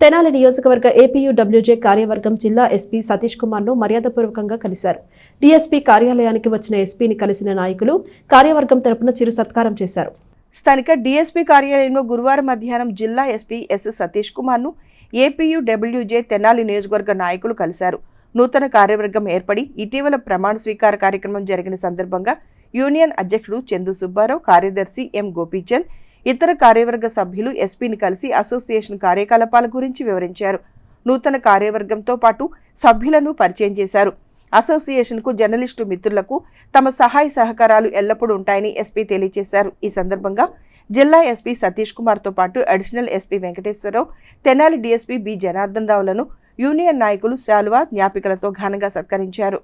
తెనాలి నియోజకవర్గ ఏపీయూడబ్ల్యూజే కార్యవర్గం జిల్లా ఎస్పీ సతీష్ కుమార్ను మర్యాదపూర్వకంగా కలిశారు. డీఎస్పీ కార్యాలయానికి వచ్చిన ఎస్పీని కలిసిన నాయకులు కార్యవర్గం తరపున చిరు సత్కారం చేశారు. స్థానిక డీఎస్పీ కార్యాలయంలో గురువారం మధ్యాహ్నం జిల్లా ఎస్పీ ఎస్ సతీష్ కుమార్ను ఏపీయూడబ్ల్యూజే తెనాలి నియోజకవర్గ నాయకులు కలిశారు. నూతన కార్యవర్గం ఏర్పడి ఇటీవల ప్రమాణ స్వీకార కార్యక్రమం జరిగిన సందర్భంగా యూనియన్ అధ్యక్షుడు చందు సుబ్బారావు కార్యదర్శి ఎం గోపీచంద్ ఇతర కార్యవర్గ సభ్యులు ఎస్పీని కలిసి అసోసియేషన్ కార్యకలాపాల గురించి వివరించారు. నూతన కార్యవర్గంతో పాటు సభ్యులను పరిచయం చేశారు. అసోసియేషన్కు జర్నలిస్టు మిత్రులకు తమ సహాయ సహకారాలు ఎల్లప్పుడూ ఉంటాయని ఎస్పీ తెలియజేశారు. ఈ సందర్భంగా జిల్లా ఎస్పీ సతీష్ కుమార్తో పాటు additional SP Venkateswararao Tenali DSP B Janardhan రావులను union నాయకులు శాలువా జ్ఞాపికలతో ఘనంగా సత్కరించారు.